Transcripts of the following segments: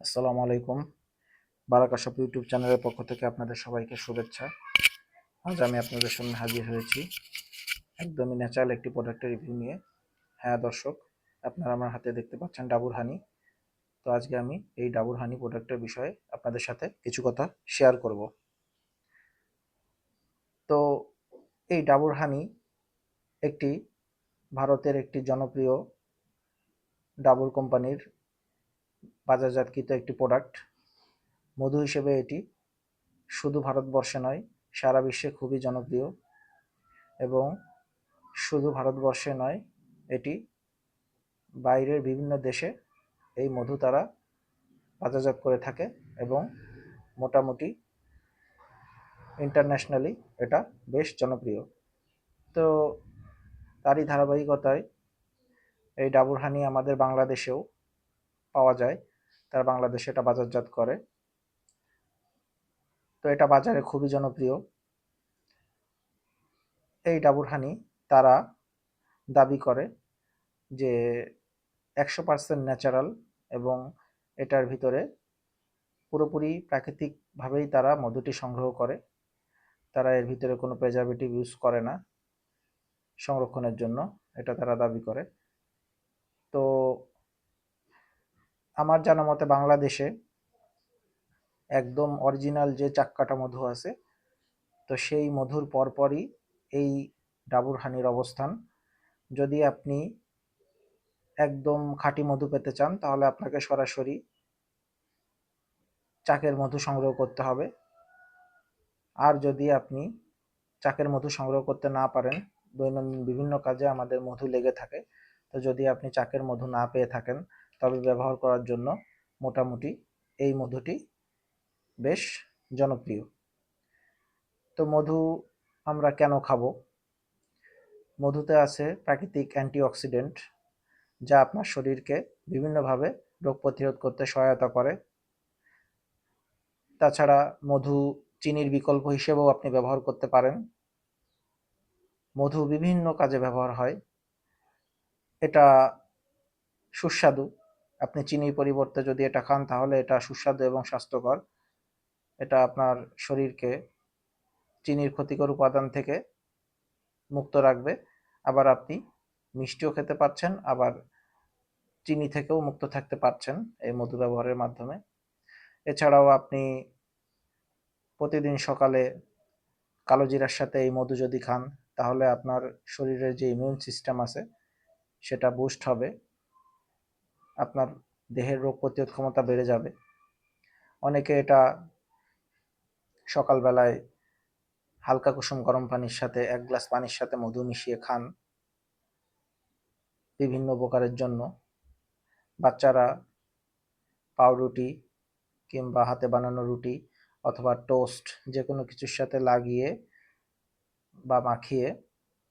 আসসালামু আলাইকুম। বারাকা ইউটিউব চ্যানেলের পক্ষ থেকে আপনাদের সবাইকে শুভেচ্ছা। আজ আমি আপনাদের সামনে হাজির হয়েছি একদমই ন্যাচারাল একটি প্রোডাক্টের রিভিউ নিয়ে। হ্যাঁ দর্শক, আপনারা আমার হাতে দেখতে পাচ্ছেন ডাবুর হানি। তো আজকে আমি এই ডাবুর হানি প্রোডাক্টের বিষয়ে আপনাদের সাথে কিছু কথা শেয়ার করব। তো এই ডাবুর হানি একটি ভারতের একটি জনপ্রিয় ডাবুর কোম্পানির বাজারজাতকৃত একটি প্রোডাক্ট মধু হিসেবে এটি শুধু ভারতবর্ষে নয়, সারা বিশ্বে খুবই জনপ্রিয়। এবং শুধু ভারতবর্ষে নয়, এটি বাইরের বিভিন্ন দেশে এই মধু তারা বাজারজাত করে থাকে এবং মোটামুটি ইন্টারন্যাশনালি এটা বেশ জনপ্রিয়। তো তারই ধারাবাহিকতায় এই ডাবুর হানি আমাদের বাংলাদেশেও পাওয়া যায়। তারা বাংলাদেশে এটা বাজারজাত করে। তো এটা বাজারে খুবই জনপ্রিয়। এই ডাবুর হানি তারা দাবি করে যে একশো পার্সেন্ট ন্যাচারাল এবং এটার ভিতরে পুরোপুরি প্রাকৃতিকভাবেই তারা মধুটি সংগ্রহ করে। তারা এর ভিতরে কোনো প্রেজারভেটিভ ইউজ করে না সংরক্ষণের জন্য, এটা তারা দাবি করে তো আমার জানা মতে বাংলাদেশে একদম অরিজিনাল যে চাক্কাটা মধু আছে, তো সেই মধুর পরপরই এই ডাবুর হানির অবস্থান। যদি আপনি একদম খাঁটি মধু পেতে চান, তাহলে আপনাকে সরাসরি চাকের মধু সংগ্রহ করতে হবে। আর যদি আপনি চাকের মধু সংগ্রহ করতে না পারেন, দৈনন্দিন বিভিন্ন কাজে আমাদের মধু লেগে থাকে, তো যদি আপনি চাকের মধু না পেয়ে থাকেন তবে ব্যবহার করার জন্য মোটামুটি এই মধুটি বেশ জনপ্রিয়। তো মধু আমরা কেন খাব? মধুতে আছে প্রাকৃতিক অ্যান্টিঅক্সিডেন্ট যা আপনার শরীরকে বিভিন্নভাবে রোগ প্রতিরোধ করতে সহায়তা করে। তাছাড়া মধু চিনির বিকল্প হিসেবেও আপনি ব্যবহার করতে পারেন। মধু বিভিন্ন কাজে ব্যবহার হয়। এটা সুস্বাদু। আপনি চিনির পরিবর্তে যদি এটা খান, তাহলে এটা সুস্বাদু এবং স্বাস্থ্যকর। এটা আপনার শরীরকে চিনির ক্ষতিকর উপাদান থেকে মুক্ত রাখবে। আবার আপনি মিষ্টিও খেতে পারছেন আবার চিনি থেকেও মুক্ত থাকতে পারছেন এই মধু ব্যবহারের মাধ্যমে। এছাড়াও আপনি প্রতিদিন সকালে কালো জিরার সাথে এই মধু যদি খান, তাহলে আপনার শরীরের যে ইমিউন সিস্টেম আছে, সেটা বুস্ট হবে। আপনার দেহের রোগ প্রতিরোধ ক্ষমতা বেড়ে যাবে। অনেকে এটা সকালবেলায় হালকা কুসুম গরম পানির সাথে, এক গ্লাস পানির সাথে মধু মিশিয়ে খান বিভিন্ন উপকারের জন্য। বাচ্চারা পাউরুটি কিংবা হাতে বানানো রুটি অথবা টোস্ট যে কোনো কিছুর সাথে লাগিয়ে বা মাখিয়ে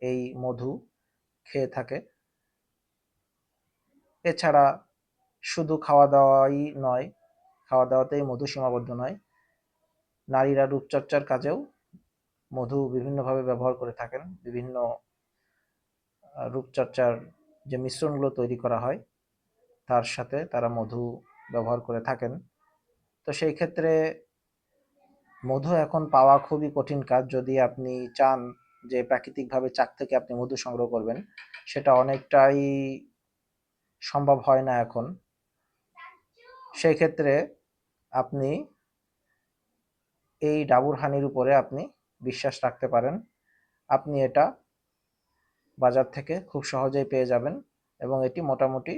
এই মধু খেয়ে থাকে। এছাড়া শুধু খাওয়া দাওয়াই নয় খাওয়া দাওয়াতেই মধু সীমাবদ্ধ নয়, নারীরা রূপচর্চার কাজেও মধু বিভিন্নভাবে ব্যবহার করে থাকেন, বিভিন্ন রূপচর্চার যে মিশ্রণগুলো তৈরি করা হয়, তার সাথে তারা মধু ব্যবহার করে থাকেন। তো সেই ক্ষেত্রে মধু এখন পাওয়া খুবই কঠিন কাজ। যদি আপনি চান যে প্রাকৃতিকভাবে চাক থেকে আপনি মধু সংগ্রহ করবেন, সেটা অনেকটাই সম্ভব হয় না এখন। সেই ক্ষেত্রে আপনি এই ডাবুর হানির উপরে আপনি বিশ্বাস রাখতে পারেন। আপনি এটা বাজার থেকে খুব সহজেই পেয়ে যাবেন এবং এটি মোটামুটি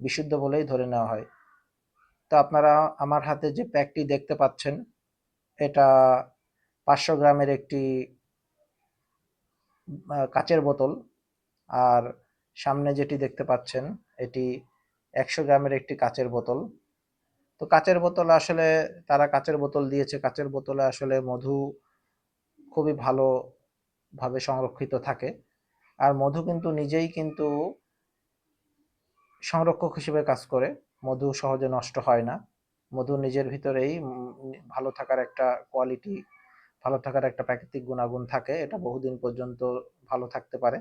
বিশুদ্ধ বলেই ধরে নেওয়া হয়। তো আপনারা আমার হাতে যে প্যাকটি দেখতে পাচ্ছেন, এটা পাঁচশো গ্রামের একটি কাচের বোতল। আর সামনে যেটি দেখতে পাচ্ছেন, এটি একশো গ্রামের একটি কাচের বোতল। তো কাচের বোতল আসলে তারা কাচের বোতল দিয়েছে। কাচের বোতলে আসলে মধু খুবই ভালোভাবে সংরক্ষিত থাকে। আর মধু কিন্তু নিজেই কিন্তু সংরক্ষক হিসেবে কাজ করে। মধু সহজে নষ্ট হয় না। মধু নিজের ভিতরেই ভালো থাকার একটা কোয়ালিটি ভালো থাকার একটা প্রাকৃতিক গুণাগুণ থাকে। এটা বহুদিন পর্যন্ত ভালো থাকতে পারে।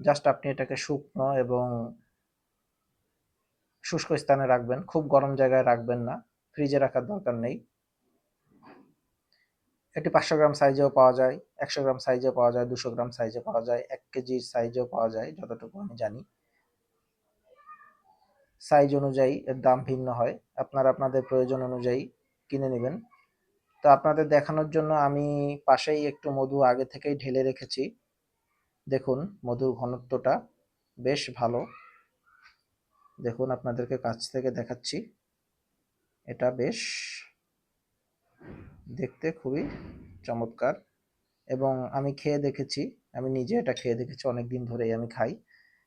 জাস্ট আপনি এটাকে শুকনো এবং শুষ্ক স্থানে রাখবেন, খুব গরম জায়গায় রাখবেন না, ফ্রিজে রাখার দরকার নেই। এটি পাঁচশো গ্রাম সাইজেও পাওয়া যায়, একশো গ্রাম সাইজেও পাওয়া যায়, দুশো গ্রাম সাইজে পাওয়া যায়, এক কেজির সাইজেও পাওয়া যায়, যতটুকু আমি জানি। সাইজ অনুযায়ী এর দাম ভিন্ন হয়, আপনারা আপনাদের প্রয়োজন অনুযায়ী কিনে নেবেন। তো আপনাদের দেখানোর জন্য আমি পাশেই একটু মধু আগে থেকেই ঢেলে রেখেছি। দেখুন মধুর ঘনত্বটা বেশ ভালো। দেখুন, আপনাদেরকে কাছ থেকে দেখাচ্ছি। এটা বেশ দেখতে খুবই চমৎকার এবং আমি খেয়ে দেখেছি, আমি নিজে এটা খেয়ে দেখেছি অনেক দিন ধরেই আমি খাই।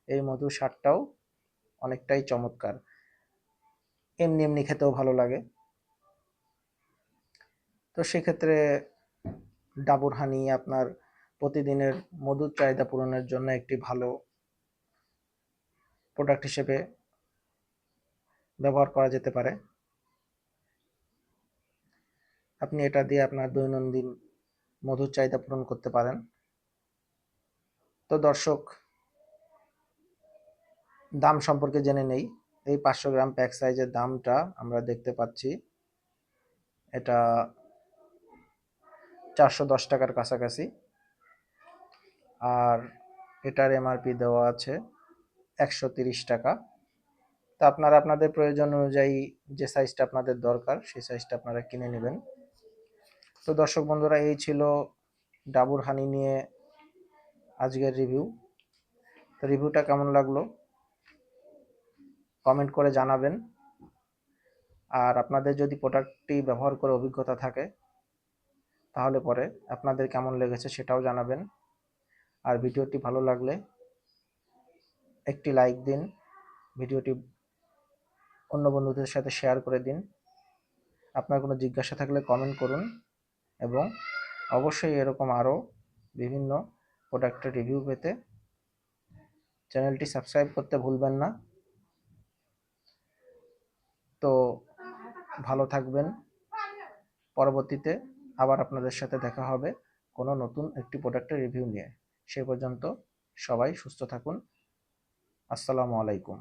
এই মধুর স্বাদটাও অনেকটাই চমৎকার। এমনি এমনি খেতেও ভালো লাগে। তো সেক্ষেত্রে ডাবর হানি আপনার প্রতিদিনের মধুর চাহিদা পূরণের জন্য একটি ভালো প্রোডাক্ট হিসেবে ব্যবহার করা যেতে পারে। আপনি এটা দিয়ে আপনার দৈনন্দিন মধুর চাহিদা পূরণ করতে পারেন। তো দর্শক, দাম সম্পর্কে জেনে নেই। এই পাঁচশো গ্রাম প্যাক সাইজের দামটা আমরা দেখতে পাচ্ছি। এটা চারশো দশ টাকার কাছাকাছি। আর এটার এমআরপি দেওয়া আছে একশো তিরিশ টাকা। তা আপনারা আপনাদের প্রয়োজন অনুযায়ী যে সাইজটা আপনাদের দরকার, সেই সাইজটা আপনারা কিনে নেবেন। তো দর্শক বন্ধুরা, এই ছিল ডাবুর হানি নিয়ে আজকের রিভিউ তো রিভিউটা কেমন লাগল? কমেন্ট করে জানাবেন। আর আপনাদের যদি প্রোডাক্টটি ব্যবহার করে অভিজ্ঞতা থাকে, তাহলে পরে আপনাদের কেমন লেগেছে সেটাও জানাবেন। আর ভিডিওটি ভালো লাগলে একটি লাইক দিন, ভিডিওটি অন্য বন্ধুদের সাথে শেয়ার করে দিন। আপনার কোনো জিজ্ঞাসা থাকলে কমেন্ট করুন এবং অবশ্যই এরকম আরও বিভিন্ন প্রোডাক্টের রিভিউ পেতে চ্যানেলটি সাবস্ক্রাইব করতে ভুলবেন না। তো ভালো থাকবেন। পরবর্তীতে আবার আপনাদের সাথে দেখা হবে কোনো নতুন একটি প্রোডাক্টের রিভিউ নিয়ে। সে পর্যন্ত সবাই সুস্থ থাকুন। আসসালামু আলাইকুম।